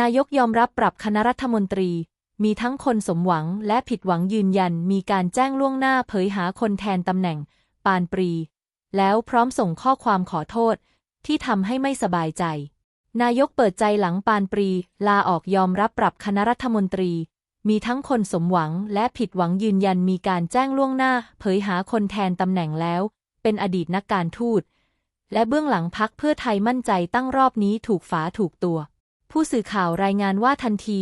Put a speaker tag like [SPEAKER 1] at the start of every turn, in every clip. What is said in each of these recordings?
[SPEAKER 1] นายกยอมรับปรับคณะรัฐมนตรี มีทั้งคนสมหวังและผิดหวังยืนยันมีการแจ้งล่วงหน้าเผยหาคนแทนตำแหน่ง ปานปรี แล้วพร้อมส่งข้อความขอโทษ ที่ทำให้ไม่สบายใจ นายกเปิดใจหลังปานปรี ลาออกยอมรับปรับคณะรัฐมนตรี มีทั้งคนสมหวังและผิดหวังยืนยันมีการแจ้งล่วงหน้า เผยหาคนแทนตำแหน่งแล้ว เป็นอดีตนักการทูตและเบื้องหลังพักเพื่อไทยมั่นใจตั้งรอบนี้ถูกฝาถูกตัว ผู้สื่อข่าวรายงานว่าทันที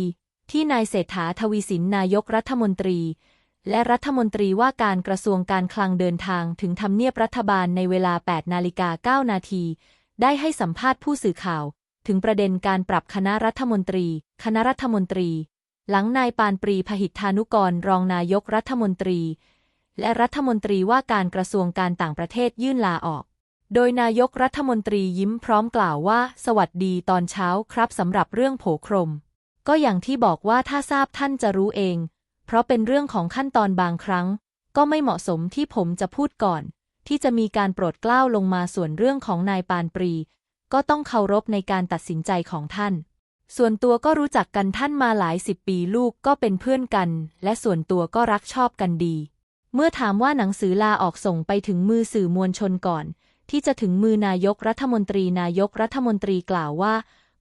[SPEAKER 1] ที่นายเศรษฐาทวีสินนายกรัฐมนตรี และรัฐมนตรีว่าการกระทรวงการคลังเดินทางถึงทำเนียบรัฐบาลในเวลา 8 นาฬิกา 9 นาที ได้ให้สัมภาษณ์ผู้สื่อข่าว ถึงประเด็นการปรับคณะรัฐมนตรี คณะรัฐมนตรี หลังนายปานปรีพหิทธานุกรรองนายกรัฐมนตรี และรัฐมนตรีว่าการกระทรวงการต่างประเทศยื่นลาออก โดยนายกรัฐมนตรียิ้มพร้อมกล่าวว่า สวัสดีตอนเช้าครับสำหรับเรื่องโผโครม ก็อย่างที่บอกว่าถ้าทราบท่านจะรู้เอง เพราะเป็นเรื่องของขั้นตอนบางครั้ง ก็ไม่เหมาะสมที่ผมจะพูดก่อน ที่จะมีการโปรดเกล้าลงมาส่วนเรื่องของนายปานปรี ก็ต้องเคารพในการตัดสินใจของท่าน ส่วนตัวก็รู้จักกันท่านมาหลายสิบปีลูกก็เป็นเพื่อนกัน และส่วนตัวก็รักชอบกันดี เมื่อถามว่าหนังสือลาออกส่งไปถึงมือสื่อมวลชนก่อน ที่จะถึงมือนายกรัฐมนตรีนายกรัฐมนตรีกล่าวว่า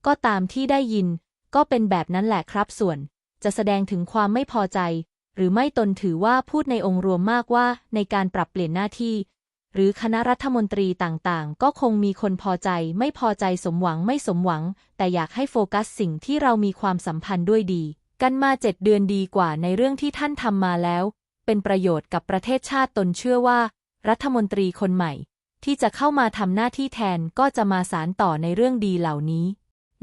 [SPEAKER 1] ก็ตามที่ได้ยิน ก็เป็นแบบนั้นแหละครับส่วน จะแสดงถึงความไม่พอใจ หรือไม่ตนถือว่าพูดในองค์รวมมากว่าในการปรับเปลี่ยนหน้าที่ หรือคณะรัฐมนตรีต่างๆ ก็คงมีคนพอใจ ไม่พอใจสมหวังไม่สมหวัง แต่อยากให้โฟกัสสิ่งที่เรามีความสัมพันธ์ด้วยดี กันมาเจ็ดเดือนดีกว่าในเรื่องที่ท่านทำมาแล้ว เป็นประโยชน์กับประเทศชาติตนเชื่อว่า รัฐมนตรีคนใหม่ ที่จะเข้ามาทำหน้าที่แทนก็จะมาสารต่อในเรื่องดีเหล่านี้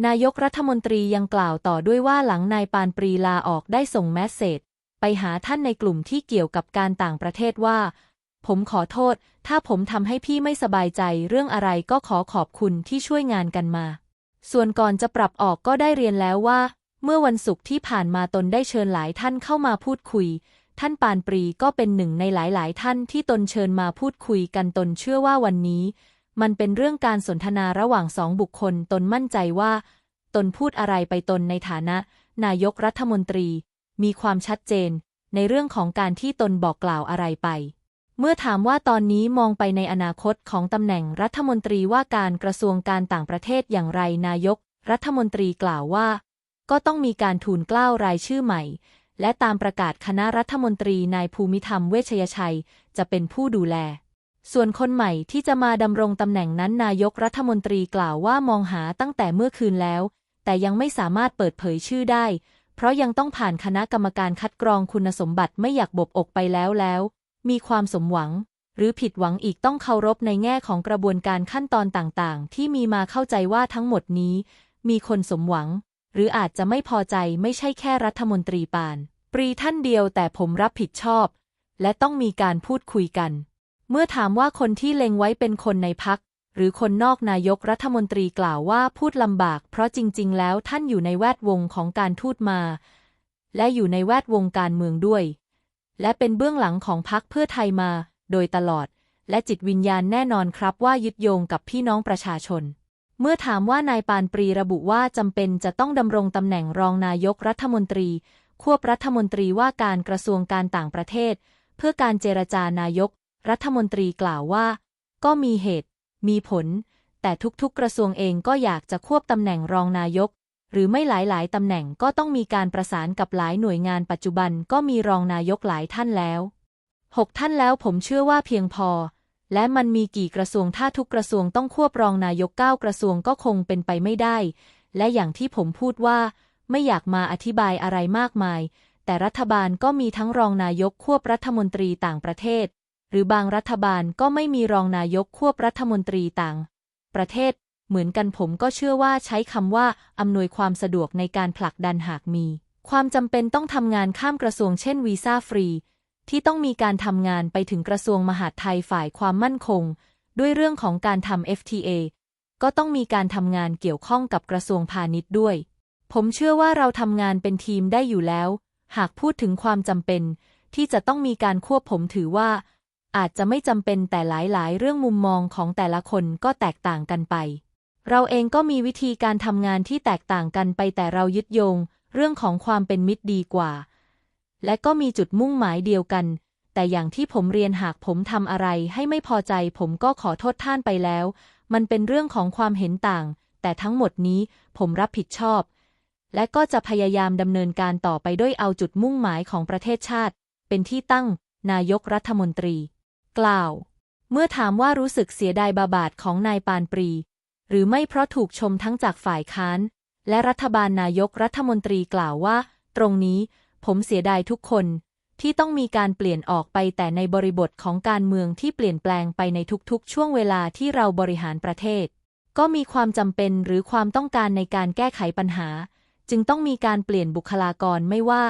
[SPEAKER 1] นายกรัฐมนตรียังกล่าวต่อด้วยว่าหลังนายปานปรีลาออกได้ส่งแมสเซจไปหาท่านในกลุ่มที่เกี่ยวกับการต่างประเทศว่า ผมขอโทษ ถ้าผมทำให้พี่ไม่สบายใจเรื่องอะไรก็ขอขอบคุณที่ช่วยงานกันมา ส่วนก่อนจะปรับออกก็ได้เรียนแล้วว่า เมื่อวันศุกร์ที่ผ่านมาตนได้เชิญหลายท่านเข้ามาพูดคุย ท่านปานปรีก็เป็นหนึ่งในหลาย ๆ ท่านที่ตนเชิญมาพูดคุยกันตนเชื่อว่าวันนี้ มันเป็นเรื่องการสนทนาระหว่างสองบุคคลตนมั่นใจว่า ตนพูดอะไรไปตนในฐานะ นายกรัฐมนตรี มีความชัดเจน ในเรื่องของการที่ตนบอกกล่าวอะไรไป เมื่อถามว่าตอนนี้มองไปในอนาคตของตำแหน่งรัฐมนตรีว่าการกระทรวงการต่างประเทศอย่างไรนายก รัฐมนตรีกล่าวว่า ก็ต้องมีการทูลเกล้ารายชื่อใหม่ และตามประกาศคณะรัฐมนตรีนายภูมิธรรมเวชยชัย จะเป็นผู้ดูแล ส่วนคนใหม่ที่จะมาดำรงตำแหน่งนั้นนายกรัฐมนตรีกล่าวว่ามองหาตั้งแต่เมื่อคืนแล้ว แต่ยังไม่สามารถเปิดเผยชื่อได้ เพราะยังต้องผ่านคณะกรรมการคัดกรองคุณสมบัติไม่อยากบบอกไปแล้วแล้ว มีความสมหวัง หรือผิดหวังอีกต้องเคารพในแง่ของกระบวนการขั้นตอนต่างๆ ที่มีมาเข้าใจว่าทั้งหมดนี้ มีคนสมหวัง หรืออาจจะไม่พอใจไม่ใช่แค่รัฐมนตรีปาน ปรีท่านเดียวแต่ผมรับผิดชอบ และต้องมีการพูดคุยกัน เมื่อถามว่าคนที่เล็งไว้เป็นคนในพัก หรือคนนอกนายกรัฐมนตรีกล่าวว่าพูดลำบาก เพราะจริง ๆ แล้วท่านอยู่ในแวดวงของการทูตมา และอยู่ในแวดวงการเมืองด้วย และเป็นเบื้องหลังของพักเพื่อไทยมา โดยตลอด และจิตวิญญาณแน่นอนครับว่ายึดโยงกับพี่น้องประชาชน เมื่อถามว่านายปานปรีระบุว่าจำเป็นจะต้องดำรงตำแหน่งรองนายกรัฐมนตรี ควบรัฐมนตรีว่าการกระทรวงการต่างประเทศ เพื่อการเจรจานายก รัฐมนตรีกล่าวว่า ก็มีเหตุ มีผล แต่ทุกๆกระทรวงเองก็อยากจะควบตำแหน่งรองนายก หรือไม่หลายๆตำแหน่งก็ต้องมีการประสานกับหลายหน่วยงานปัจจุบันก็มีรองนายกหลายท่านแล้วหกท่านแล้วผมเชื่อว่าเพียงพอ และมันมีกี่กระทรวงถ้าทุกกระทรวงต้องควบรองนายกเก้ากระทรวงก็คงเป็นไปไม่ได้ และอย่างที่ผมพูดว่า ไม่อยากมาอธิบายอะไรมากมาย แต่รัฐบาลก็มีทั้งรองนายกควบรัฐมนตรีต่างประเทศ หรือบางรัฐบาลก็ไม่มีรองนายกควบรัฐมนตรีต่าง ประเทศ เหมือนกันผมก็เชื่อว่าใช้คำว่าอำนวยความสะดวกในการผลักดันหากมี ความจำเป็นต้องทำงานข้ามกระทรวงเช่นวีซ่าฟรี ที่ต้องมีการทำงานไปถึงกระทรวงมหาดไทยฝ่ายความมั่นคง ด้วยเรื่องของการทำ FTA ก็ต้องมีการทำงานเกี่ยวข้องกับกระทรวงพาณิชย์ด้วย ผมเชื่อว่าเราทำงานเป็นทีมได้อยู่แล้ว หากพูดถึงความจำเป็น ที่จะต้องมีการควบผมถือว่า อาจจะไม่จำเป็นแต่หลายๆ เรื่องมุมมองของแต่ละคนก็แตกต่างกันไป เราเองก็มีวิธีการทำงานที่แตกต่างกันไปแต่เรายึดโยง เรื่องของความเป็นมิตรดีกว่า และก็มีจุดมุ่งหมายเดียวกัน แต่อย่างที่ผมเรียนหากผมทำอะไรให้ไม่พอใจ ผมก็ขอโทษท่านไปแล้ว มันเป็นเรื่องของความเห็นต่าง แต่ทั้งหมดนี้ผมรับผิดชอบ และก็จะพยายามดำเนินการต่อไปด้วยเอาจุดมุ่งหมายของประเทศชาติ เป็นที่ตั้ง นายกรัฐมนตรี กล่าว เมื่อถามว่ารู้สึกเสียดายบาบาทของนายปานปรี หรือไม่เพราะถูกชมทั้งจากฝ่ายค้านและรัฐบาลนายกรัฐมนตรีกล่าวว่า ตรงนี้ ผมเสียดายทุกคนที่ต้องมีการเปลี่ยนออกไปแต่ในบริบทของการเมืองที่เปลี่ยนแปลงไปในทุกๆ ช่วงเวลาที่เราบริหารประเทศ ก็มีความจำเป็นหรือความต้องการในการแก้ไขปัญหา จึงต้องมีการเปลี่ยนบุคลากรไม่ว่า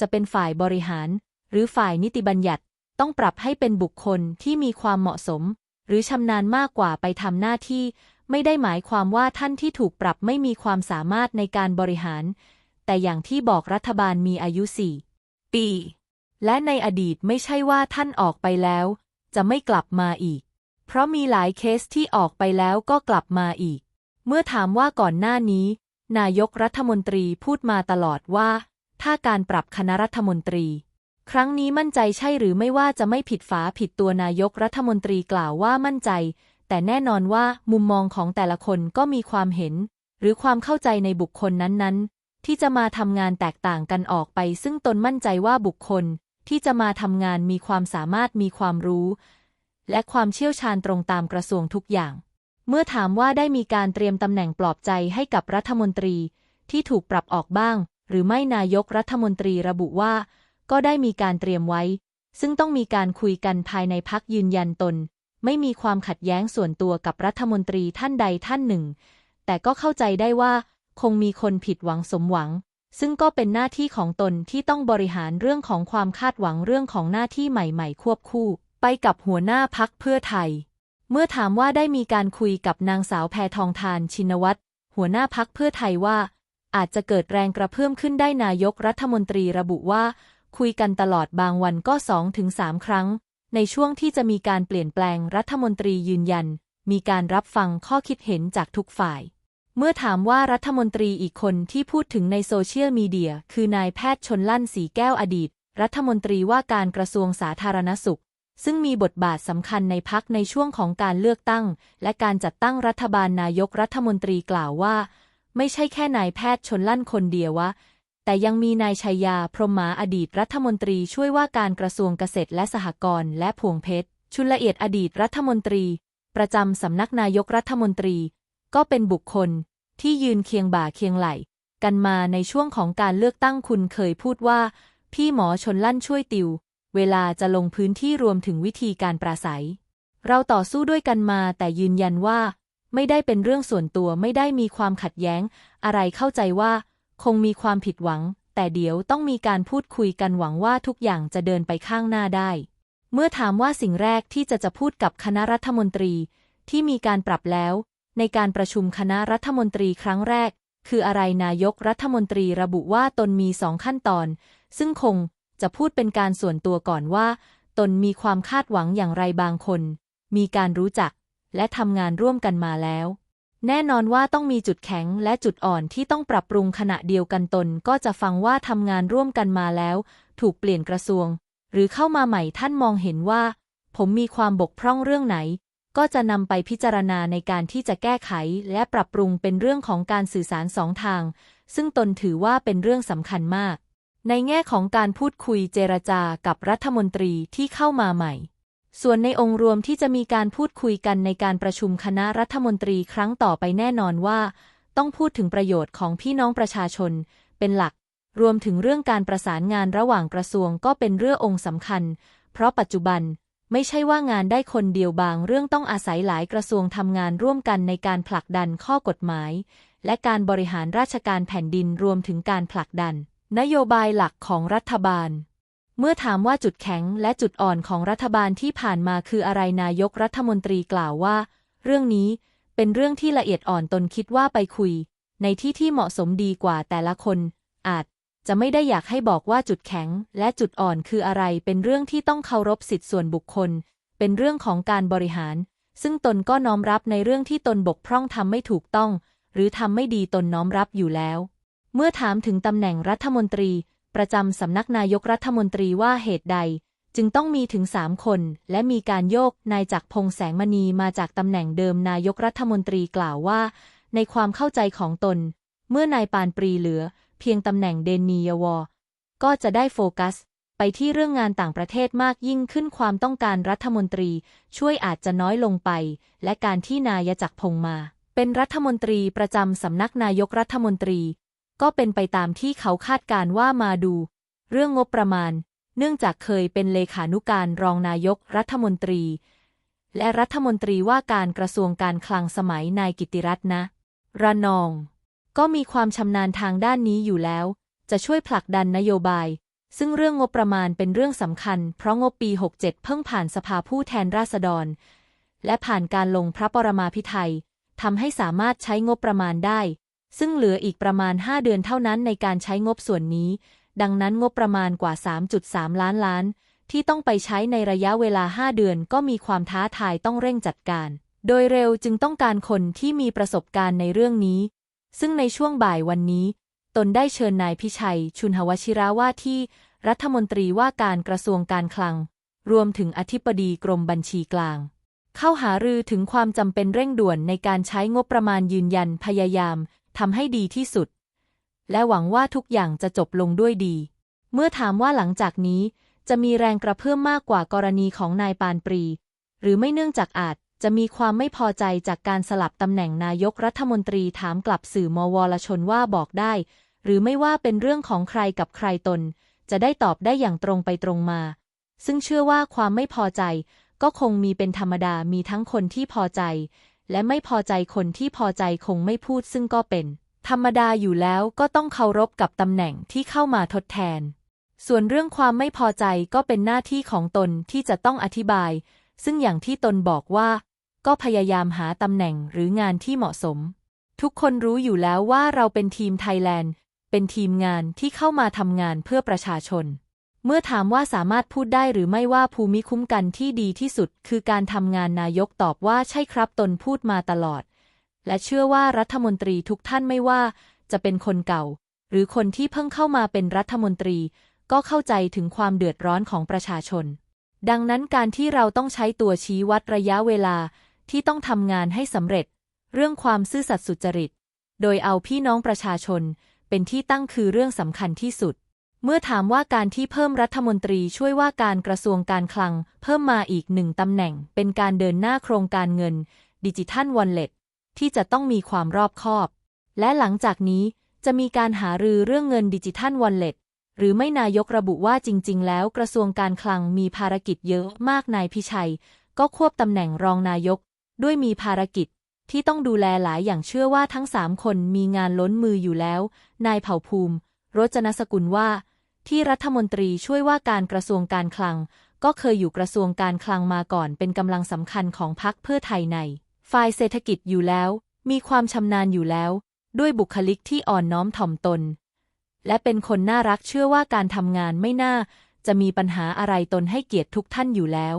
[SPEAKER 1] จะเป็นฝ่ายบริหาร หรือฝ่ายนิติบัญญัติ ต้องปรับให้เป็นบุคคลที่มีความเหมาะสม หรือชำนาญมากกว่าไปทำหน้าที่ ไม่ได้หมายความว่าท่านที่ถูกปรับไม่มีความสามารถในการบริหาร แต่อย่างที่บอกรัฐบาลมีอายุสี่ปี และในอดีตไม่ใช่ว่าท่านออกไปแล้ว จะไม่กลับมาอีก เพราะมีหลายเคสที่ออกไปแล้วก็กลับมาอีก เมื่อถามว่าก่อนหน้านี้ นายกรัฐมนตรีพูดมาตลอดว่า ถ้าการปรับคณะรัฐมนตรี ครั้งนี้มั่นใจใช่หรือไม่ว่าจะไม่ผิดฝาผิดตัวนายกรัฐมนตรีกล่าวว่ามั่นใจ แต่แน่นอนว่ามุมมองของแต่ละคนก็มีความเห็น หรือความเข้าใจในบุคคลนั้นๆ ที่จะมาทำงานแตกต่างกันออกไป ซึ่งตนมั่นใจว่าบุคคลที่จะมาทำงานมีความสามารถมีความรู้ และความเชี่ยวชาญตรงตามกระทรวงทุกอย่าง เมื่อถามว่าได้มีการเตรียมตำแหน่งปลอบใจให้กับรัฐมนตรีที่ถูกปรับออกบ้าง หรือไม่นายกรัฐมนตรีระบุว่า ก็ได้มีการเตรียมไว้ ซึ่งต้องมีการคุยกันภายในพักยืนยันตน ไม่มีความขัดแย้งส่วนตัวกับรัฐมนตรีท่านใดท่านหนึ่ง แต่ก็เข้าใจได้ว่า คงมีคนผิดหวังสมหวัง ซึ่งก็เป็นหน้าที่ของตนที่ต้องบริหารเรื่องของความคาดหวังเรื่องของหน้าที่ใหม่ๆ ควบคู่ ไปกับหัวหน้าพักเพื่อไทย เมื่อถามว่าได้มีการคุยกับนางสาวแพทองทานชินวัตรหัวหน้าพักเพื่อไทยว่า อาจจะเกิดแรงกระเพื่อมขึ้นได้นายกรัฐมนตรีระบุว่า คุยกันตลอดบางวันก็สองถึงสามครั้ง ในช่วงที่จะมีการเปลี่ยนแปลงรัฐมนตรียืนยัน มีการรับฟังข้อคิดเห็นจากทุกฝ่าย เมื่อถามว่ารัฐมนตรีอีกคนที่พูดถึงในโซเชียลมีเดีย คือนายแพทย์ชนลั่นสีแก้วอดีต รัฐมนตรีว่าการกระทรวงสาธารณสุข ซึ่งมีบทบาทสำคัญในพักในช่วงของการเลือกตั้ง และการจัดตั้งรัฐบาลนายกรัฐมนตรีกล่าวว่า ไม่ใช่แค่นายแพทย์ชนลั่นคนเดียววะ แต่ยังมีนายชัยยา พรหมาอดีตรัฐมนตรีช่วยว่าการกระทรวงเกษตรและสหกรณ์และพวงเพชรชุนละเอียดอดีตรัฐมนตรี ประจำสำนักนายกรัฐมนตรี ก็เป็นบุคคลที่ยืนเคียงบ่าเคียงไหล กันมาในช่วงของการเลือกตั้งคุณเคยพูดว่า พี่หมอชนลั่นช่วยติว เวลาจะลงพื้นที่รวมถึงวิธีการปราศัย เราต่อสู้ด้วยกันมาแต่ยืนยันว่า ไม่ได้เป็นเรื่องส่วนตัวไม่ได้มีความขัดแย้ง อะไรเข้าใจว่า คงมีความผิดหวัง แต่เดี๋ยวต้องมีการพูดคุยกันหวังว่าทุกอย่างจะเดินไปข้างหน้าได้ เมื่อถามว่าสิ่งแรกที่จะจะพูดกับคณะรัฐมนตรีที่มีการปรับแล้ว ในการประชุมคณะรัฐมนตรีครั้งแรก คืออะไรนายกรัฐมนตรีระบุว่าตนมีสองขั้นตอน ซึ่งคงจะพูดเป็นการส่วนตัวก่อนว่า ตนมีความคาดหวังอย่างไรบางคน มีการรู้จัก และทำงานร่วมกันมาแล้ว แน่นอนว่าต้องมีจุดแข็งและจุดอ่อนที่ต้องปรับปรุงขณะเดียวกันตนก็จะฟังว่าทำงานร่วมกันมาแล้ว ถูกเปลี่ยนกระทรวง หรือเข้ามาใหม่ท่านมองเห็นว่า ผมมีความบกพร่องเรื่องไหน ก็จะนำไปพิจารณาในการที่จะแก้ไขและปรับปรุงเป็นเรื่องของการสื่อสารสองทาง ซึ่งตนถือว่าเป็นเรื่องสำคัญมาก ในแง่ของการพูดคุยเจรจากับรัฐมนตรีที่เข้ามาใหม่ ส่วนในองค์รวมที่จะมีการพูดคุยกันในการประชุมคณะรัฐมนตรีครั้งต่อไปแน่นอนว่า ต้องพูดถึงประโยชน์ของพี่น้องประชาชน เป็นหลัก รวมถึงเรื่องการประสานงานระหว่างกระทรวงก็เป็นเรื่ององค์สำคัญ เพราะปัจจุบัน ไม่ใช่ว่างานได้คนเดียวบางเรื่องต้องอาศัยหลายกระทรวงทำงานร่วมกันในการผลักดันข้อกฎหมาย และการบริหารราชการแผ่นดินรวมถึงการผลักดัน นโยบายหลักของรัฐบาล เมื่อถามว่าจุดแข็งและจุดอ่อนของรัฐบาลที่ผ่านมาคืออะไรนายกรัฐมนตรีกล่าวว่า เรื่องนี้เป็นเรื่องที่ละเอียดอ่อนตนคิดว่าไปคุย ในที่ที่เหมาะสมดีกว่าแต่ละคน อาจ จะไม่ได้อยากให้บอกว่าจุดแข็ง และจุดอ่อนคืออะไร เป็นเรื่องที่ต้องเคารพสิทธิส่วนบุคคล เป็นเรื่องของการบริหาร ซึ่งตนก็น้อมรับในเรื่องที่ตนบกพร่องทำไม่ถูกต้อง หรือทำไม่ดีตนน้อมรับอยู่แล้ว เมื่อถามถึงตำแหน่งรัฐมนตรี ประจำสำนักนายกรัฐมนตรีว่าเหตุใด จึงต้องมีถึงสามคน และมีการโยกนายจักรพงษ์แสงมณีมาจากตำแหน่งเดิมนายกรัฐมนตรีกล่าวว่า ในความเข้าใจของตน เมื่อนายปานปรีเหลือ เพียงตำแหน่งเดนียวอก็จะได้โฟกัส ไปที่เรื่องงานต่างประเทศมากยิ่งขึ้นความต้องการรัฐมนตรีช่วยอาจจะน้อยลงไป และการที่นายจักพงมา เป็นรัฐมนตรีประจำสำนักนายกรัฐมนตรี ก็เป็นไปตามที่เขาคาดการว่ามาดู เรื่องงบประมาณ เนื่องจากเคยเป็นเลขานุการรองนายกรัฐมนตรี และรัฐมนตรีว่าการกระทรวงการคลังสมัยนายกิติรัตน์นะ ระนอง ก็มีความชำนาญทางด้านนี้อยู่แล้ว จะช่วยผลักดันนโยบาย ซึ่งเรื่องงบประมาณเป็นเรื่องสำคัญ เพราะงบปี 67 เพิ่งผ่านสภาผู้แทนราษฎร และผ่านการลงพระปรมาภิไธยทำให้สามารถใช้งบประมาณได้ ซึ่งเหลืออีกประมาณ 5 เดือนเท่านั้นในการใช้งบส่วนนี้ ดังนั้นงบประมาณกว่า 3.3 ล้านล้าน ที่ต้องไปใช้ในระยะเวลา 5 เดือนก็มีความท้าทายต้องเร่งจัดการ โดยเร็วจึงต้องการคนที่มีประสบการณ์ในเรื่องนี้ ซึ่งในช่วงบ่ายวันนี้ ตนได้เชิญนายพิชัย ชุนหวชิระว่าที่รัฐมนตรีว่าการกระทรวงการคลัง รวมถึงอธิบดีกรมบัญชีกลาง เข้าหารือถึงความจำเป็นเร่งด่วนในการใช้งบประมาณยืนยันพยายามทำให้ดีที่สุด และหวังว่าทุกอย่างจะจบลงด้วยดี เมื่อถามว่าหลังจากนี้จะมีแรงกระเพื่อมมากกว่ากรณีของนายปานปรี หรือไม่เนื่องจากอาจ จะมีความไม่พอใจจากการสลับตำแหน่งนายกรัฐมนตรีถามกลับสื่อมวลชนว่าบอกได้ หรือไม่ว่าเป็นเรื่องของใครกับใครตน จะได้ตอบได้อย่างตรงไปตรงมา ซึ่งเชื่อว่าความไม่พอใจ ก็คงมีเป็นธรรมดามีทั้งคนที่พอใจ และไม่พอใจคนที่พอใจคงไม่พูดซึ่งก็เป็น ธรรมดาอยู่แล้วก็ต้องเคารพกับตำแหน่งที่เข้ามาทดแทน ส่วนเรื่องความไม่พอใจก็เป็นหน้าที่ของตนที่จะต้องอธิบาย ซึ่งอย่างที่ตนบอกว่า ก็พยายามหาตำแหน่งหรืองานที่เหมาะสม ทุกคนรู้อยู่แล้วว่าเราเป็นทีมไทยแลนด์ เป็นทีมงานที่เข้ามาทำงานเพื่อประชาชน เมื่อถามว่าสามารถพูดได้หรือไม่ว่าภูมิคุ้มกันที่ดีที่สุด คือการทำงานนายกตอบว่าใช่ครับตนพูดมาตลอด และเชื่อว่ารัฐมนตรีทุกท่านไม่ว่า จะเป็นคนเก่า หรือคนที่เพิ่งเข้ามาเป็นรัฐมนตรี ก็เข้าใจถึงความเดือดร้อนของประชาชน ดังนั้นการที่เราต้องใช้ตัวชี้วัดระยะเวลาที่ต้องทำงานให้สำเร็จ เรื่องความซื่อสัตย์สุจริต โดยเอาพี่น้องประชาชน เป็นที่ตั้งคือเรื่องสำคัญที่สุด เมื่อถามว่าการที่เพิ่มรัฐมนตรีช่วยว่าการกระทรวงการคลัง เพิ่มมาอีกหนึ่งตำแหน่ง เป็นการเดินหน้าโครงการเงิน ดิจิทัลวอลเล็ตที่จะต้องมีความรอบคอบ และหลังจากนี้จะมีการหารือเรื่องเงินดิจิทัลวอลเล็ต หรือไม่นายกระบุว่าจริง ๆ แล้วกระทรวงการคลังมีภารกิจเยอะมากนายพิชัย ก็ควบตำแหน่งรองนายก ด้วยมีภารกิจที่ต้องดูแลหลายอย่างเชื่อว่าทั้งสามคนมีงานล้นมืออยู่แล้ว นายเผ่าภูมิ รจนสกุลว่า ที่รัฐมนตรีช่วยว่าการกระทรวงการคลัง ก็เคยอยู่กระทรวงการคลังมาก่อนเป็นกำลังสำคัญของพรรคเพื่อไทยในฝ่ายเศรษฐกิจอยู่แล้ว มีความชำนาญอยู่แล้ว ด้วยบุคลิกที่อ่อนน้อมถ่อมตน และเป็นคนน่ารักเชื่อว่าการทำงานไม่น่า จะมีปัญหาอะไรตนให้เกียรติทุกท่านอยู่แล้ว